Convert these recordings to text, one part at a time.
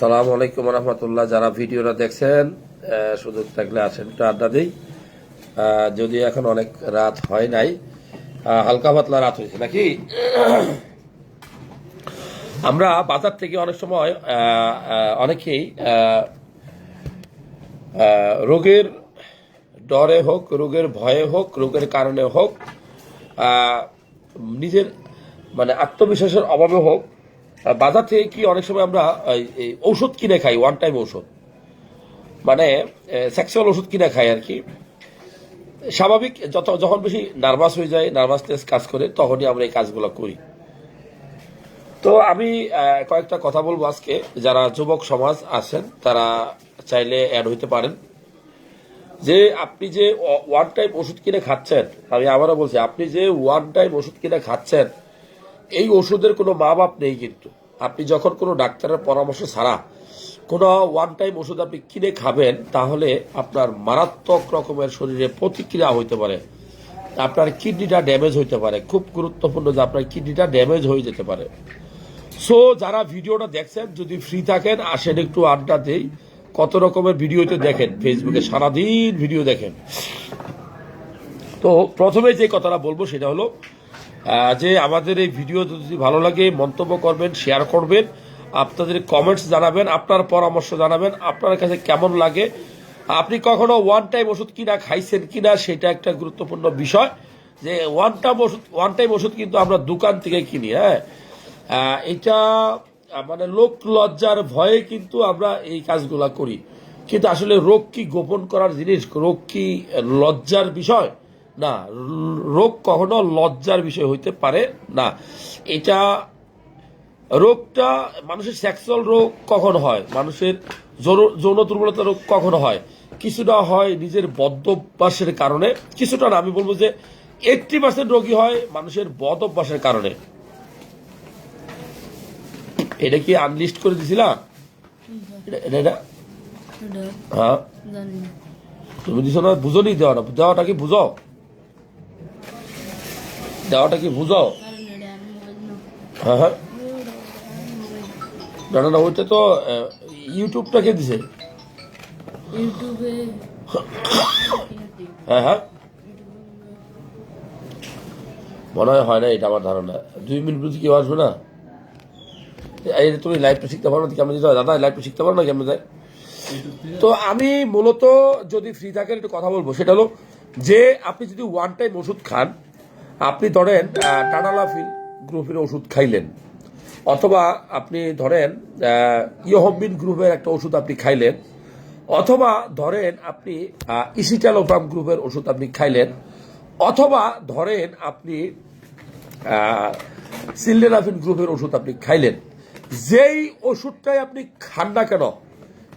আসসালামু আলাইকুম রহমতুল্লাহ। যারা ভিডিওটা দেখছেন সুযোগ থাকলে আসেন, একটু আড্ডা দিই। যদি এখন অনেক রাত হয় নাই হালকা পাতলা রাত হয়েছে নাকি? আমরা বাজার থেকে অনেক সময় অনেকেই রোগের ডরে হোক, রোগের ভয়ে হোক, রোগের কারণে হোক নিজের মানে আত্মবিশ্বাসের অভাবে হোক বাজার থেকে কি অনেক সময় আমরা ঔষধ কিনে খাই ওয়ান টাইম ঔষধ। মানে সেক্সুয়াল ওষুধ কিনে খাই আর কি। স্বাভাবিক, যত, যখন বেশি নার্ভাস হয়ে যায়, নার্ভাসনেস কাজ করে, তখনই আমরা এই কাজগুলো করি। তো আমি কয়েকটা কথা বলব আজকে। যারা যুবক সমাজ আছেন, তারা চাইলে অ্যাড হইতে পারেন। যে আপনি যে ওয়ান টাইম ওষুধ কিনে খাচ্ছেন, আমি আবারও বলছি, আপনি যে ওয়ান টাইম ওষুধ কিনে খাচ্ছেন এই ওষুধের কোনো মা বাপ নেই কিন্তু। আপনি যখন কোনো ডাক্তারের পরামর্শ ছাড়া কোনো ওয়ান টাইম ওষুধ আপনি কিনে খাবেন, তাহলে আপনার মারাত্মক রকমের শরীরে প্রতিক্রিয়া হইতে পারে। আপনার কিডনিটা ড্যামেজ হইতে পারে। খুব গুরুত্বপূর্ণ যে আপনার কিডনিটা ড্যামেজ হয়ে যেতে পারে। সো যারা ভিডিওটা দেখছেন, যদি ফ্রি থাকেন, আসেন একটু আড্ডা দেই কত রকমের ভিডিওতে দেখেন। ফেসবুকে সারাদিন ভিডিও দেখেন। তো প্রথমে যে কথাটা বলব, সেটা হলো যে আমাদের এই ভিডিও যদি ভালো লাগে, মন্তব্য করবেন শেয়ার করবেন, আপনাদের কমেন্টস জানাবেন, আপনার পরামর্শ জানাবেন, আপনার কাছে কেমন লাগে, আপনি কখনো ওয়ান টাইম ওষুধ কিনা খাইছেন কিনা, সেটা একটা গুরুত্বপূর্ণ বিষয়, যে ওয়ান টাইম ওষুধ ওয়ান টাইম ওষুধ কিন্তু আমরা দোকান থেকে কিনি হ্যাঁ। এটা মানে লোক লজ্জার ভয়ে কিন্তু আমরা এই কাজগুলা করি। কিন্তু আসলে রোগ কি গোপন করার জিনিস? রোগ কি লজ্জার বিষয়? না রোগ কখনো লজ্জার বিষয় হইতে পারে না। এটা রোগটা মানুষের সেক্সুয়াল রোগ কখন হয়? মানুষের যৌন- দুর্বলতা রোগ কখন হয়? কিছুটা হয় নিজের বদ্ধ অভ্যাসের কারণে কিছুটা না। আমি বলব যে এইটটি পার্সেন্ট রোগী হয় মানুষের বদ অভ্যাসের কারণে। এটা কি আনলিস্ট করে দিছিলাম? এটা হ্যাঁ। তুমি দিছো না? বুঝো নি দেওয়াটা। দেওয়াটা কি বুঝো? দেওয়াটা কি বুঝো কারণ এটা আমি মোবাইল না হ্যাঁ হ্যাঁ। না না ওইটা তো ইউটিউবটা কে দিছে? হ্যাঁ হ্যাঁ। মনে হয় হয় না, এটা আমার ধারণা। দুই মিনিট বুঝি কেউ আসবে না? এই তুমি লাইভটা শিখতে পারো না কেমন দিতে হয়? দাদা লাইভটা শিখতে পারো না কেমন যায়? তো আমি মূলত যদি ফ্রি থাকেন, একটু কথা বলব। সেটা হলো যে, আপনি যদি ওয়ান টাইম ওষুধ খান আপনি ধরেন আহ, টানালাফিল গ্রুপের ওষুধ খাইলেন অথবা আপনি ধরেন আহ, ইয়োহম্বিন গ্রুপের একটা ওষুধ আপনি খাইলেন অথবা ধরেন আপনি আহ, ইসিটালোপাম গ্রুপের ওষুধ আপনি খাইলেন অথবা ধরেন আপনি সিলডেনাফিন গ্রুপের ওষুধ আপনি খাইলেন যেই ওষুধটাই আপনি খান না কেন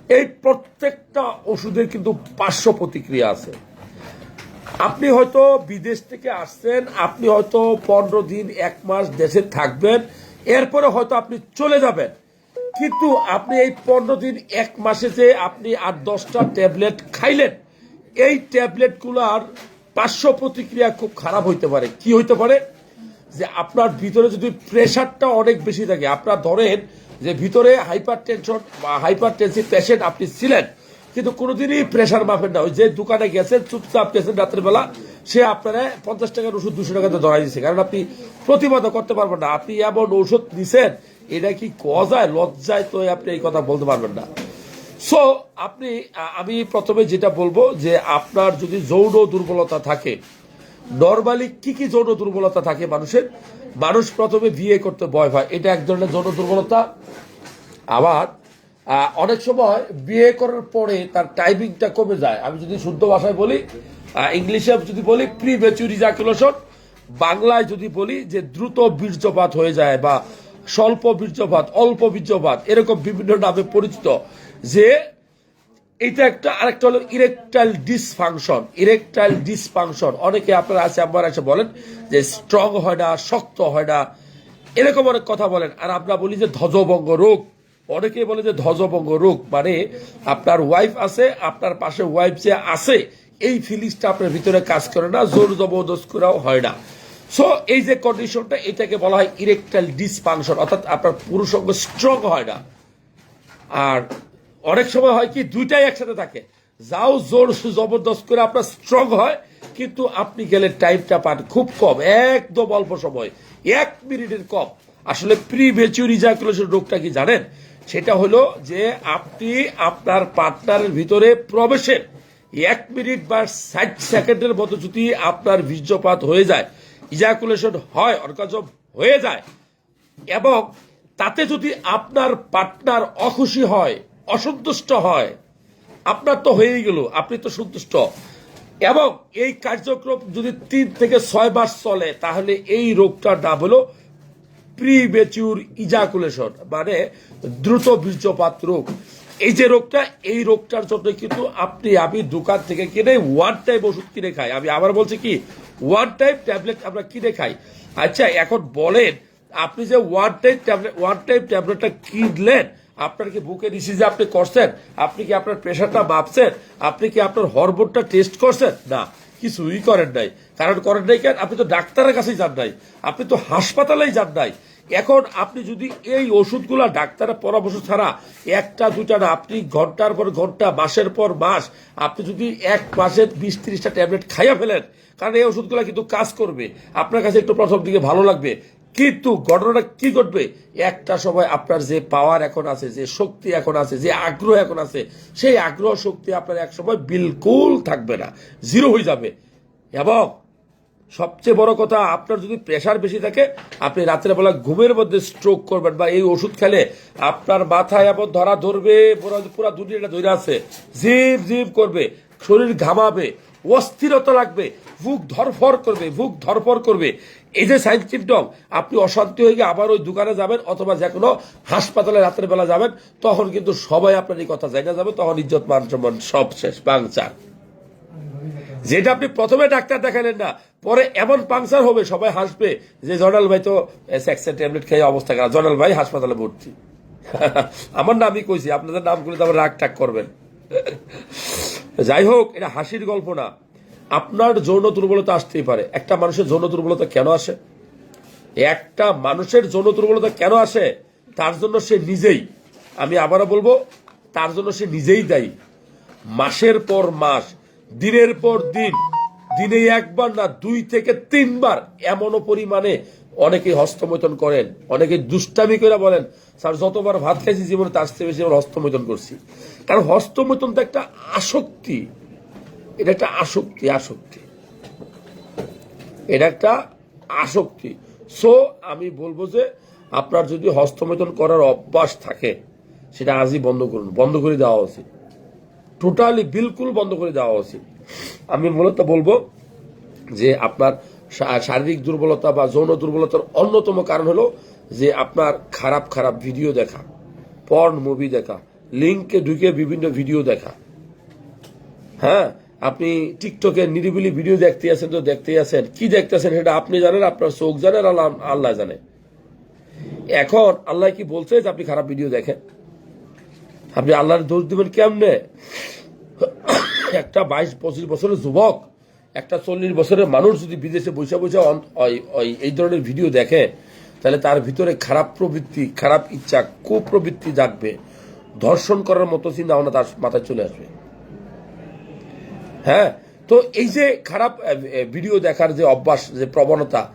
এই প্রত্যেকটা ওষুধের কিন্তু পার্শ্ব প্রতিক্রিয়া আছে। আপনি হয়তো বিদেশ থেকে আসছেন, আপনি হয়তো পনেরো দিন, এক মাস দেশে থাকবেন, এরপরে হয়তো আপনি চলে যাবেন। কিন্তু আপনি এই পনেরো দিন, এক মাসে যে আপনি আট দশটা ট্যাবলেট খাইলেন, এই ট্যাবলেটগুলোর পার্শ্ব প্রতিক্রিয়া খুব খারাপ হইতে পারে। কি হইতে পারে? যে আপনার ভিতরে যদি প্রেশারটা অনেক বেশি থাকে, আপনার ধরেন যে ভিতরে হাইপার টেনশন বা হাইপার টেনসিভ পেশেন্ট আপনি ছিলেন কিন্তু কোনোদিনই প্রেশার মাপেন না। ওই যে দোকানে গেছেন চুপচাপ গেছেন রাতের বেলা সে আপনারা পঞ্চাশ টাকার ওষুধ, দুশো টাকাতে ধরাই দিচ্ছে কারণ আপনি প্রতিবাদ করতে পারবেন না। আপনি এমন ঔষধ নিছেন, এটা কি কজায় লজ্জায় তো আপনি এই কথা বলতে পারবেন না। সো আপনি আমি প্রথমে যেটা বলব যে আপনার যদি যৌন দুর্বলতা থাকে নর্মালি কি কি যৌন দুর্বলতা থাকে মানুষের? মানুষ প্রথমে বিয়ে করতে ভয় পায়। এটা এক ধরনের যৌন দুর্বলতা। আবার অনেক সময় বিয়ে করার পরে তার টাইমিংটা কমে যায়। আমি যদি শুদ্ধ ভাষায় বলি ইংলিশে যদি বলি প্রি মেচুর ইজাকুলেশন বাংলায় যদি বলি যে দ্রুত বীর্যপাত হয়ে যায় বা স্বল্প বীর্যপাত, অল্প বীর্যপাত, এরকম বিভিন্ন নামে পরিচিত যে এটা একটা, আরেকটা হলো ইরেকটাইল ডিসফাংশন ইরেকটাইল ডিসফাংশন অনেকে আপনারা আছে আমার এসে বলেন যে স্ট্রং হয় না, শক্ত হয় না, এরকম অনেক কথা বলেন। আর আমরা বলি যে ধ্বজভঙ্গ রোগ। অনেকে বলে যে ধ্বজভঙ্গ রোগ মানে আপনার ওয়াইফ আছে, আপনার পাশে ওয়াইফ যে আছে, এই ফিলিংসটা আপনার ভিতরে কাজ করে না, জোর জবরদস্ত করাও হয় না। সো এই যে কন্ডিশনটা এটাকে বলা হয় ইরেকটাইল ডিসফাংশন অর্থাৎ আপনার পুরুষঙ্গ স্ট্রং হয় না। আর অনেক সময় হয় কি, দুইটাই একসাথে থাকে। যাও জোর জবরদস্ত করে আপনার স্ট্রং হয়, কিন্তু আপনি গেলে টাইমটা পান খুব কম, একদম অল্প সময়, এক মিনিটের কম। আসলে প্রি মেচুর ইজাকুলেশন রোগটা কি জানেন? সেটা হলো যে আপনি আপনার পার্টনারের ভিতরে প্রবেশের এক মিনিট বা ষাট সেকেন্ডের মতো যদি আপনার বীর্যপাত হয়ে যায় ইজাকুলেশন হয় অর্গাজম হয়ে যায়, এবং তাতে যদি আপনার পার্টনার অখুশি হয়, অসন্তুষ্ট হয়, আপনার তো হয়েই গেল, আপনি তো সন্তুষ্ট। এবং এই কার্যক্রম যদি তিন থেকে ছয় মাস চলে, তাহলে এই রোগটার নাম হলো প্রিমেচুর ইজাকুলেশন মানে দ্রুত বীর্যপাত রোগ। এই যে রোগটা, এই রোগটার জন্য কিন্তু আপনি, আমি দোকান থেকে কিনে ওয়ান টাইম ওষুধ কিনে খাই। আমি আবার বলছি কি ওয়ান টাইম ট্যাবলেট আমরা কিনে খাই। আচ্ছা এখন বলেন, আপনি যে one time tablet one time ট্যাবলেটটা কিনলেন, আপনার কি বুকে ডিসিজে আপনি করছেন? আপনি কি আপনার প্রেশারটা মাপছেন? আপনি কি আপনার হরমোনটা টেস্ট করছেন? না। কিছুই করেন নাই। কারণ করেন নাই কেন? আপনি তো ডাক্তারের কাছেই যান নাই। আপনি তো হাসপাতালেই যান নাই। এখন আপনি যদি এই ওষুধগুলা ডাক্তারের পরামর্শ ছাড়া একটা দুটা না, আপনি ঘণ্টার পর ঘণ্টা, মাসের পর মাস, আপনি যদি এক মাসের বিশ ত্রিশটা ট্যাবলেট খাইয়া ফেলেন, কারণ এই ওষুধগুলা কিন্তু কাজ করবে। আপনার কাছে একটু প্রথম দিকে ভালো লাগবে। কিন্তু ঘটনাটা কি ঘটবে? একটা সময় আপনার যে পাওয়ার এখন আছে, যে শক্তি এখন আছে, যে আগ্রহ এখন আছে, সেই আগ্রহ শক্তি আপনার এক সময় বিলকুল থাকবে না জিরো হয়ে যাবে। এবং সবচেয়ে বড় কথা, আপনার যদি প্রেশার বেশি থাকে, আপনি রাত্রে বেলা ঘুমের মধ্যে স্ট্রোক করবেন বা এই ওষুধ খেলে আপনার মাথায় এমন ধরা ধরবে, পুরো পুরো দুনিয়াটা ধরে আছে, জিপ জিপ করবে। শরীর ঘামাবে, অস্থিরতা লাগবে, বুক ধরফর করবে, বুক ধরফর করবে। এই যে সাইন সিমটম আপনি অশান্তি হয়ে গিয়ে আবার ওই দোকানে যাবেন অথবা যে কোনো হাসপাতালে রাতের বেলা যাবেন, তখন কিন্তু সবাই আপনার এই কথা জানা যাবে, তখন ইজ্জত, মান সম্মান সব শেষ বাংচার যেটা আপনি প্রথমে ডাক্তার দেখালেন না, পরে এমন পাংচার হবে, সবাই হাসবে যে জনাল ভাই তো সেক্সের ট্যাবলেট খেয়ে অবস্থা খারাপ। জনাল ভাই হাসপাতালে ভর্তি। আমার নামই কইছি, আপনাদের নামগুলো তো আবার রাগ টাক করবেন। যাই হোক এটা হাসির গল্প না। আপনার যৌন দুর্বলতা আসতেই পারে। একটা মানুষের যৌন দুর্বলতা কেন আসে? একটা মানুষের যৌন দুর্বলতা কেন আসে? তার জন্য সে নিজেই, আমি আবারও বলব, তার জন্য সে নিজেই দায়ী। মাসের পর মাস, দিনের পর দিন দিনে একবার না দুই থেকে তিনবার এমনও পরিমাণে অনেকে হস্তমৈথন করেন, অনেকে দুষ্টামি করে বলেন, স্যার, যতবার ভাত খাইছি জীবনে তার চেয়ে বেশি আমার হস্তমৈথন করছি। কারণ হস্তমৈথন তো একটা আসক্তি। এটা একটা আসক্তি আসক্তি। এটা একটা আসক্তি। সো আমি বলব যে আপনার যদি হস্তমৈথন করার অভ্যাস থাকে, সেটা আজই বন্ধ করুন। বন্ধ করে দেওয়া উচিত। টোটালি বিলকুল বন্ধ করে দেওয়া উচিত। আমি মূলত বলব যে আপনার শারীরিক দুর্বলতা বা যৌন দুর্বলতার অন্যতম কারণ হলো যে আপনার খারাপ খারাপ ভিডিও দেখা পর্ন মুভি দেখা লিঙ্কে ঢুকে বিভিন্ন ভিডিও দেখা। হ্যাঁ আপনি টিকটকে নিরিবিলি ভিডিও দেখতে আছেন তো দেখতেই আছেন। কি দেখতেছেন সেটা আপনি জানেন, আপনার চোখ জানেন আল্লাহ আল্লাহ জানে। এখন আল্লাহ কি বলছে যে আপনি খারাপ ভিডিও দেখেন? আপনি আল্লাহর দোষ দিবেন কেমনে? একটা বাইশ পঁচিশ বছরের যুবক একটা চল্লিশ বছরের মানুষ যদি বিদেশে ওই- ওই- এই ধরনের ভিডিও দেখে, তাহলে তার ভিতরে খারাপ প্রবৃত্তি, খারাপ ইচ্ছা, কুপ্রবৃত্তি জাগবে। ধর্ষণ করার মতো চিন্তা ভাবনা তার মাথায় চলে আসবে। হ্যাঁ? তো এই যে খারাপ ভিডিও দেখার যে অভ্যাস, যে প্রবণতা,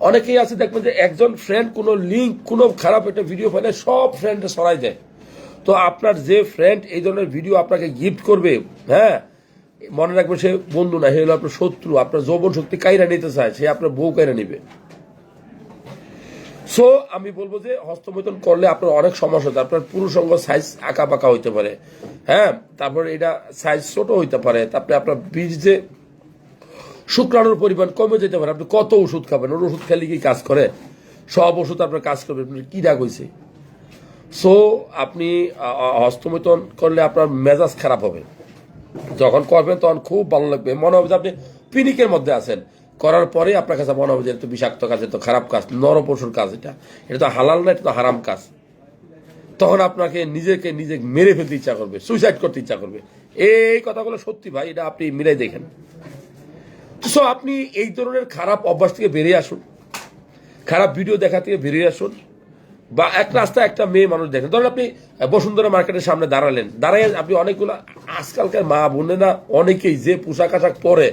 অনেকেই আছে দেখবেন যে একজন ফ্রেন্ড কোনো লিঙ্ক কোনো খারাপ একটা ভিডিও ফেলে সব ফ্রেন্ডে সরাই দেয়। তো আপনার যে ফ্রেন্ড এই ধরনের ভিডিও আপনাকে গিফট করবে হ্যাঁ? মনে রাখবেন সে বন্ধু না, সে হলো আপনার শত্রু, আপনার যৌবন শক্তি কাইরা নিতে চায়, সে আপনার বউ কাইরা নিবে। সো আমি বলব যে হস্তমৈথন করলে আপনার অনেক সমস্যা হতে আপনার পুরুষ অঙ্গ সাইজ আঁকা পাকা হইতে পারে। হ্যাঁ তারপরে এটা সাইজ ছোট হইতে পারে, তারপরে আপনার বীজ যে শুক্রাণুর পরিমাণ কমে যেতে পারে, আপনি কত ওষুধ খাবেন, ওর ওষুধ খেলে কি কাজ করে? সব ওষুধ আপনার কাজ করবে আপনার কি রাগ হয়েছে সো আপনি হস্তমৈথন করলে আপনার মেজাজ খারাপ হবে। যখন করবেন, তখন খুব ভালো লাগবে। মনে হবে যে আপনি পিনিকের মধ্যে আছেন। করার পরে আপনার কাছে মনে হবে যে তো বিষাক্ত কাজ, এটা তো খারাপ কাজ, নরপশুর কাজ এটা। এটা তো হালাল না, এটা তো হারাম কাজ। তখন আপনাকে নিজেকে নিজে মেরে ফেলতে ইচ্ছা করবে সুইসাইড করতে ইচ্ছা করবে। এই কথাগুলো সত্যি ভাই, এটা আপনি মিলাই দেখেন। সো আপনি এই ধরনের খারাপ অভ্যাস থেকে বেরিয়ে আসুন। খারাপ ভিডিও দেখা থেকে বেরিয়ে আসুন। বা এক রাস্তায় একটা মেয়ে মানুষ দেখেন। ধরেন আপনি বসুন্ধরা মার্কেটের সামনে দাঁড়ালেন। দাঁড়ায় আপনি অনেকগুলো আজকালকার মা বোনেরা অনেকেই যে পোশাক আশাক পরে,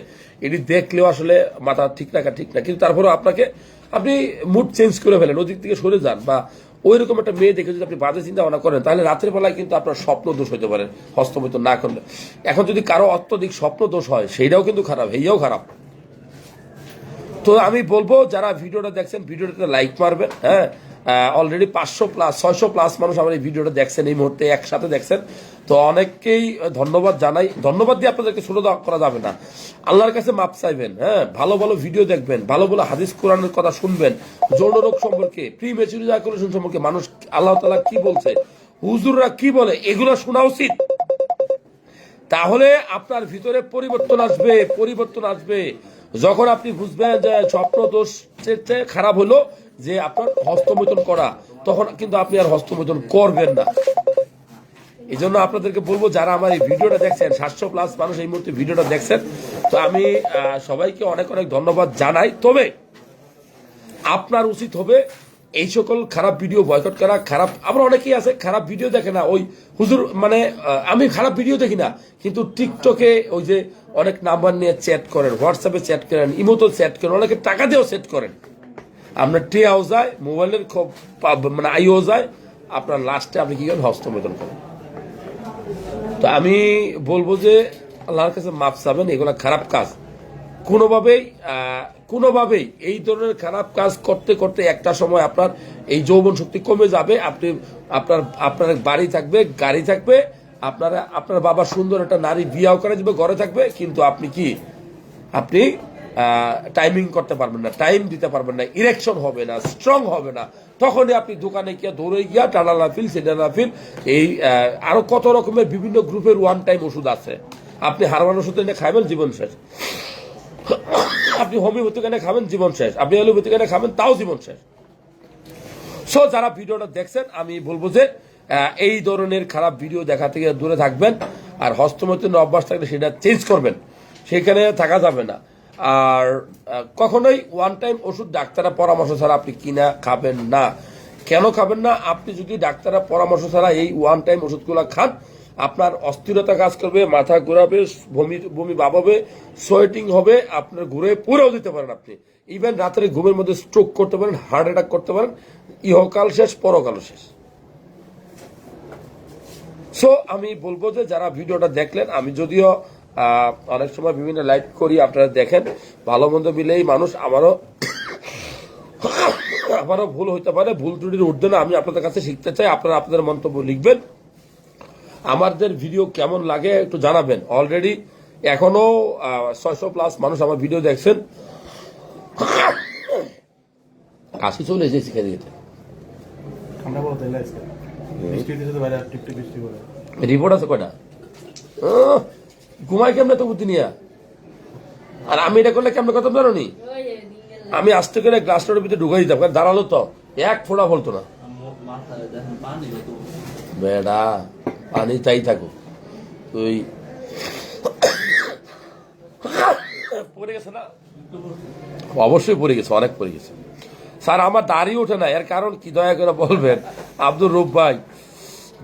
এটি দেখলেও আসলে মাথা ঠিক রাখা ঠিক না। কিন্তু তারপরেও আপনাকে, আপনি মুড চেঞ্জ করে ফেলেন, ওদিক থেকে সরে যান বা ওই রকম একটা মেয়ে দেখে যদি আপনি বাজে চিন্তা ভাবনা করেন, তাহলে রাতের বেলায় কিন্তু আপনার স্বপ্ন দোষ হতে পারে হস্তমিত না করলে। এখন যদি কারও অত্যধিক স্বপ্ন দোষ হয়, সেইটাও কিন্তু খারাপ হেয়াও খারাপ। তো আমি বলব, যারা ভিডিওটা দেখছেন, ভিডিওটাতে লাইক মারবেন হ্যাঁ? অলরেডি পাঁচশো প্লাস ছয়শো প্লাস মানুষ আমার এই ভিডিওটা দেখছেন, এই মুহূর্তে একসাথে দেখছেন। তো অনেককেই ধন্যবাদ জানাই। ধন্যবাদ দিয়ে আপনাদেরকে ছোট করা যাবে না। আল্লাহর কাছে মাপ চাইবেন হ্যাঁ? ভালো ভালো ভিডিও দেখবেন, ভালো ভালো হাদিস, কোরআনের কথা শুনবেন, যৌন রোগ সম্পর্কে প্রি ম্যাচুরিজাকুলেশন সম্পর্কে মানুষ আল্লাহ তালা কি বলছে, হুজুররা কি বলে, এগুলো শোনা উচিত। তাহলে আপনার ভিতরে পরিবর্তন আসবে পরিবর্তন আসবে। যখন আপনি বুঝবেন যে স্বপ্ন দোষ খারাপ হলো যে আপনার হস্তমৈথন করা, তখন কিন্তু আপনি আর হস্তমৈথন করবেন না। এই জন্য আপনাদেরকে বলব, যারা আমার এই ভিডিওটা দেখছেন, সাতশো প্লাস মানুষ এই মুহূর্তে ভিডিওটা দেখছেন, তো আমি সবাইকে অনেক অনেক ধন্যবাদ জানাই। তবে আপনার উচিত হবে এই সকল খারাপ ভিডিও বয়কট করা, খারাপ আবার অনেকেই আছে, খারাপ ভিডিও দেখে না, ওই হুজুর মানে আমি খারাপ ভিডিও দেখি না, কিন্তু টিকটকে ওই যে অনেক নাম্বার নিয়ে চ্যাট করেন হোয়াটসঅ্যাপে চ্যাট করেন ইমোতো চ্যাট করেন, অনেকে টাকা দিয়েও সেট করেন। আপনার টেয়াও যায় মোবাইলের মানে আইও যায়, আপনার লাস্টে আপনি কি করেন? হস্তমোদন করেন। তো আমি বলব যে আল্লাহর কাছে মাপ চাবেন, এগুলো খারাপ কাজ। কোনোভাবেই কোনোভাবেই এই ধরনের খারাপ কাজ করতে করতে একটা সময় আপনার এই যৌবন শক্তি কমে যাবে, আপনি আপনার আপনার বাড়ি থাকবে, গাড়ি থাকবে, আপনারা, আপনার বাবা সুন্দর একটা নারী বিয়াও করে যাবে ঘরে থাকবে, কিন্তু আপনি কি? আপনি টাইমিং করতে পারবেন না টাইম দিতে পারবেন না ইরেকশন হবে না স্ট্রং হবে না। তখনই আপনি দোকানে গিয়ে দৌড়ে গিয়া টানা লাফিল সেটা লাফিল এই আহ, আরও কত রকমের বিভিন্ন গ্রুপের ওয়ান টাইম ওষুধ আছে। আপনি হারবান ওষুধ এনে খাবেন জীবন শেষ। আপনি হোমিওপ্যাথিক এনে খাবেন জীবন শেষ। আপনি অ্যালোপ্যাথিক এনে খাবেন তাও জীবন শেষ। সো যারা ভিডিওটা দেখছেন আমি বলব যে এই ধরনের খারাপ ভিডিও দেখা থেকে দূরে থাকবেন আর হস্তমৈথুন অভ্যাস থাকলে সেটা চেঞ্জ করবেন। সেখানে থাকা যাবে না। আর কখনোই ওয়ান টাইম ওষুধ ডাক্তারের পরামর্শ ছাড়া আপনি কিনা খাবেন না। কেন খাবেন না? আপনি যদি ডাক্তারের পরামর্শ ছাড়া এই ওয়ান টাইম ওষুধগুলো খান, আপনার অস্থিরতা কাজ করবে, মাথা ঘোরাবে, বমি বমি বাবাবে সোয়েটিং হবে, আপনার ঘুরে পুরেও দিতে পারেন আপনি। ইভেন রাতের ঘুমের মধ্যে স্ট্রোক করতে পারেন হার্ট অ্যাটাক করতে পারেন, ইহকাল শেষ পরকাল শেষ। সো আমি বলব যে যারা ভিডিওটা দেখলেন, আমি যদিও অনেক সময় বিভিন্ন লাইভ করি আপনারা দেখেন ভালো মন্দ মিলেই মানুষ আমারও আমারও ভুল হইতে পারে ভুল ত্রুটির ঊর্ধ্বে না আমি আপনাদের কাছে শিখতে চাই আপনারা আপনাদের মন্তব্য লিখবেন। আমাদের ভিডিও কেমন লাগে একটু জানাবেন। অলরেডি এখনও ছয়শো প্লাস মানুষ আমার ভিডিও দেখছেন। কাশি চলে এসেছি খেতে খেতে। বৃষ্টি করে রিপোর্ট আছে কয়টা? ঘুমাই কেমনে তো বুদ্ধি নিয়া? আর আমি এটা করলে কেমনে কথা জানো নি আমি আস্তে করে গ্লাসটার ভিতরে ঢুকাই দিতাম, কারণ দাঁড়াল তো। এক ফোঁটা বলতো না। বেড়া, পানি চাই থাকো তুই অবশ্যই পড়ে গেছে, অনেক পড়ে গেছে। স্যার, আমার দাড়ি ওঠে না, এর কারণ কি দয়া করে বলবেন? আব্দুর রূপ ভাই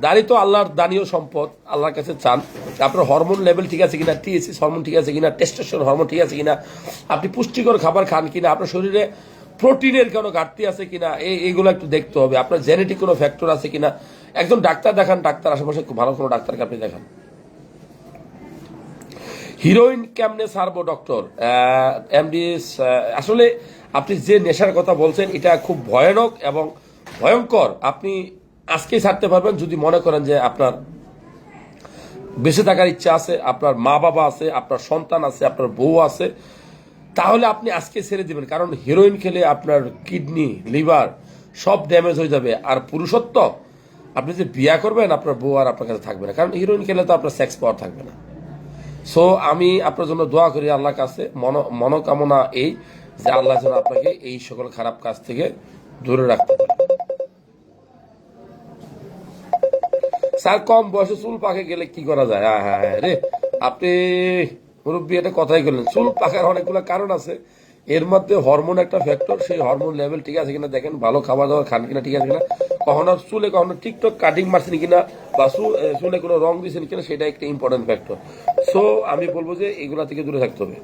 দাড়ি তো আল্লাহর দানীয় সম্পদ, আল্লাহর কাছে চান। আপনার হরমোন লেভেল ঠিক আছে কিনা টিএসিস হরমোন ঠিক আছে কিনা টেস্টোস্টেরন হরমোন ঠিক আছে কিনা, আপনি পুষ্টিকর খাবার খান কিনা, আপনার শরীরে প্রোটিনের কোনো ঘাটতি আছে কিনা এই এইগুলো একটু দেখতে হবে। আপনার জেনেটিক কোনো ফ্যাক্টর আছে কিনা, একজন ডাক্তার দেখান, ডাক্তার আশেপাশে খুব ভালো কোনো ডাক্তারকে আপনি দেখান। হিরোইন কেমনে সারবো ডক্টর এমডি আসলে আপনি যে নেশার কথা বলছেন, এটা খুব ভয়ানক এবং ভয়ঙ্কর। আপনি আজকেই ছাড়তে পারবেন যদি মনে করেন যে আপনার বেঁচে থাকার ইচ্ছা আছে, আপনার মা বাবা আছে, আপনার সন্তান আছে, আপনার বউ আছে, তাহলে আপনি আজকে ছেড়ে দিবেন। কারণ হিরোইন খেলে আপনার কিডনি লিভার সব ড্যামেজ হয়ে যাবে। আর পুরুষত্ব, আপনি যে বিয়া করবেন, আপনার বউ আর আপনার কাছে থাকবে না। কারণ হিরোইন খেলে তো আপনার সেক্স পাওয়ার থাকবে না। সো আমি আপনার জন্য দোয়া করি আল্লাহর কাছে। মনো- মনোকামনা এই যে আল্লাহ যেন আপনাকে এই সকল খারাপ কাজ থেকে দূরে রাখতে পারে। স্যার, কম বয়সে চুল পাকে গেলে কি করা যায়? হ্যাঁ হ্যাঁ হ্যাঁ রে। আপনি মুরব্বী, এটা কথাই করলেন চুল পাকার অনেকগুলো কারণ আছে। এর মধ্যে হরমোন একটা ফ্যাক্টর সেই হরমোন লেভেল ঠিক আছে কিনা দেখেন, ভালো খাবার দাবার খান কিনা ঠিক আছে কিনা। কখনো চুলে, কখনো টিকটক কাটিং মারছেন কিনা বা চুলে কোনো রং দিয়েছেন কিনা, সেটা একটা ইম্পর্টেন্ট ফ্যাক্টর সো আমি বলব যে এগুলা থেকে দূরে থাকতে হবে।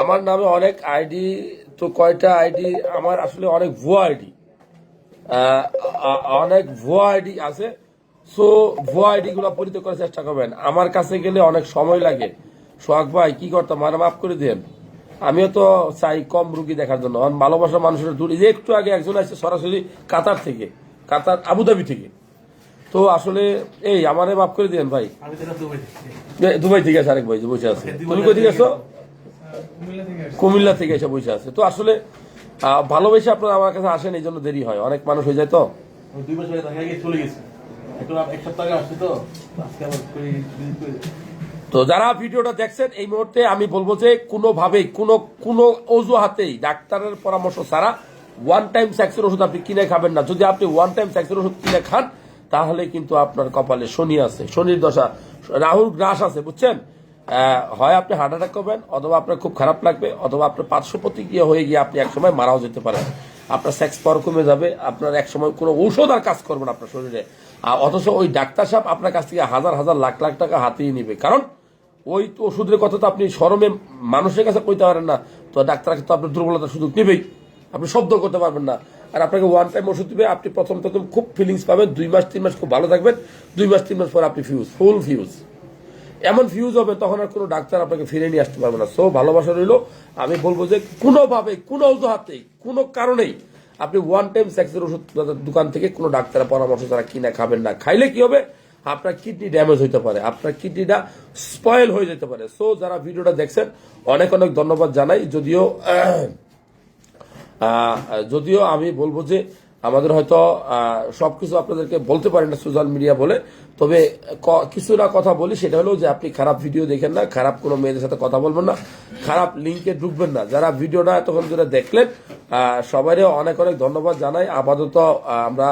আমার নামে অনেক আইডি তো কয়টা আইডি আমার আসলে অনেক ভুয়া আইডি অনেক ভুয়া আইডি আছে। সো ভুয়া আইডি গুলো পরিত্যাগ করার চেষ্টা করবেন। আমার কাছে গেলে অনেক সময় লাগে। সোহাগ ভাই কি করতাম? আর মাফ করে দেন আমিও তো চাই কম রুগী দেখার জন্য। কারণ ভালোবাসা মানুষের দূর এই যে একটু আগে একজন আসছে সরাসরি কাতার থেকে। কাতার আবুধাবি থেকে। তো আসলে এই আমারে মাফ করে দেন ভাই। দুবাই থেকে। আছে আরেক ভাই বসে আছে। তুমি কই থেকে আসো কুমিল্লা থেকে এসে বসে আছে। তো আসলে ভালোবেসে আপনারা আমার কাছে আসেন এই জন্য দেরি হয়। অনেক মানুষ হয়ে যায় তো? দুই বছর দেখা গিয়ে চলে গেছি। এখন এক সপ্তাহ আগে আসছি তো? আজকে তো যারা ভিডিওটা দেখছেন এই মুহূর্তে আমি বলব যে কোনোভাবেই কোনো কোনো অজুহাতেই ডাক্তারের পরামর্শ ছাড়া ওয়ান টাইম স্যাক্সের ওষুধ আপনি কিনে খাবেন না। যদি আপনি ওয়ান টাইম স্যাক্সের ওষুধ কিনে খান তাহলে কিন্তু আপনার কপালে শনি আছে শনির দশা রাহুল গ্রাস আছে বুঝছেন? হয় আপনি হার্ট অ্যাটাক করবেন, অথবা আপনার খুব খারাপ লাগবে, অথবা আপনার পার্শ্ব প্রতিক্রিয়া হয়ে গিয়ে আপনি একসময় মারাও যেতে পারেন। আপনার সেক্স পাওয়ার কমে যাবে, আপনার একসময় কোনো ঔষধ আর কাজ করবে না আপনার শরীরে। আর অথচ ওই ডাক্তার সাহেব আপনার কাছ থেকে হাজার হাজার লাখ লাখ টাকা হাতিয়ে নিবে। কারণ ওই ওষুধের কথা তো আপনি শরমে মানুষের কাছে কইতে পারেন না। তো ডাক্তার তো আপনার দুর্বলতার সুযোগ নেবেই। আপনি শব্দ করতে পারবেন না। আর আপনাকে ওয়ান টাইম ওষুধ দিবে, আপনি প্রথম প্রথম খুব ফিলিংস পাবেন। দুই মাস, তিন মাস খুব ভালো থাকবেন। দুই মাস, তিন মাস পর আপনি ফিউজ ফুল ফিউজ এমন ফিউজ হবে, তখন আর কোনো ডাক্তার আপনাকে ফিরে নিয়ে আসতে পারবে না। সো ভালোবাসা রইল। আমি বলব যে কোনোভাবে, কোনো অজুহাতেই কোনো কারণেই আপনি ওয়ান টাইম সেক্সের ওষুধ দোকান থেকে কোনো ডাক্তারের পরামর্শ তারা কিনা খাবেন না। খাইলে কি হবে? আপনার কিডনি ড্যামেজ হইতে পারে। আপনার কিডনিটা স্পয়েল হয়ে যেতে পারে। সো যারা ভিডিওটা দেখছেন, অনেক অনেক ধন্যবাদ জানাই। যদিও যদিও আমি বলব যে আমাদের হয়তো সবকিছু আপনাদেরকে বলতে পারি না সোশ্যাল মিডিয়া বলে তবে কিছু না কথা বলি সেটা হলো যে আপনি খারাপ ভিডিও দেখেন না খারাপ কোনো মেয়েদের সাথে কথা বলবেন না খারাপ লিঙ্কে ঢুকবেন না। যারা ভিডিওটা এতক্ষণ ধরে দেখলেন আহ, সবাইরে অনেক অনেক ধন্যবাদ জানাই। আপাতত আমরা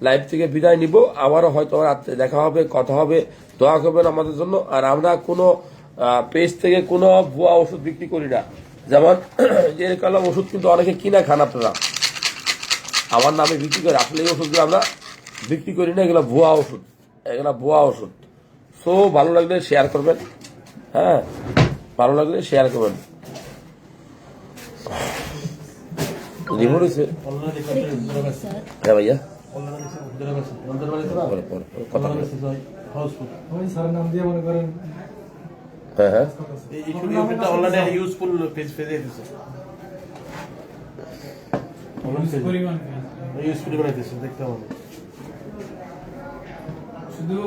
লাইভ থেকে বিদায় নিব। আবারও হয়তো রাত্রে দেখা হবে কথা হবে দোয়া করবেন আমাদের জন্য। আর আমরা কোনো পেজ থেকে কোনো ভুয়া ওষুধ বিক্রি করি না। যেমন কালাম ওষুধ কিন্তু অনেকে কিনা খান আপনারা। আমার নামে বিক্রি করে আসলে এই ওষুধগুলো আমরা বিক্রি করি না এগুলো ভুয়া ওষুধ এগুলো ভুয়া ওষুধ। সো ভালো লাগলে শেয়ার করবেন হ্যাঁ? ভালো লাগলে শেয়ার করবেন। রিমোট হয়েছে? হ্যাঁ ভাইয়া। হ্যাঁ হ্যাঁ। এই এই শুধু ওটা অনলাইনে ইউজফুল পেজ পেজে দিছে। পরিমাণ ইউজফুল বানাইতেছে দেখতে হবে। শুধু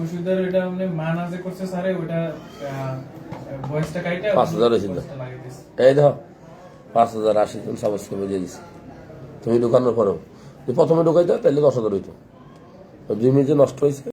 ওষুধের ওটা মানে মানা যে করছে স্যারে ওটা ভয়েসটা কাইটা পাঁচ হাজার হয়েছিল। voice টা লাগিয়ে দিছে। এই দেখো পাঁচ হাজার আশি জন সাবস্ক্রাইব দিয়ে দিছে। তুমি ঢুকানোর পরেও। প্রথমে ঢুকাইতো তাহলে দশ হাজার হইতো। দুই মিনিটে নষ্ট হয়েছে।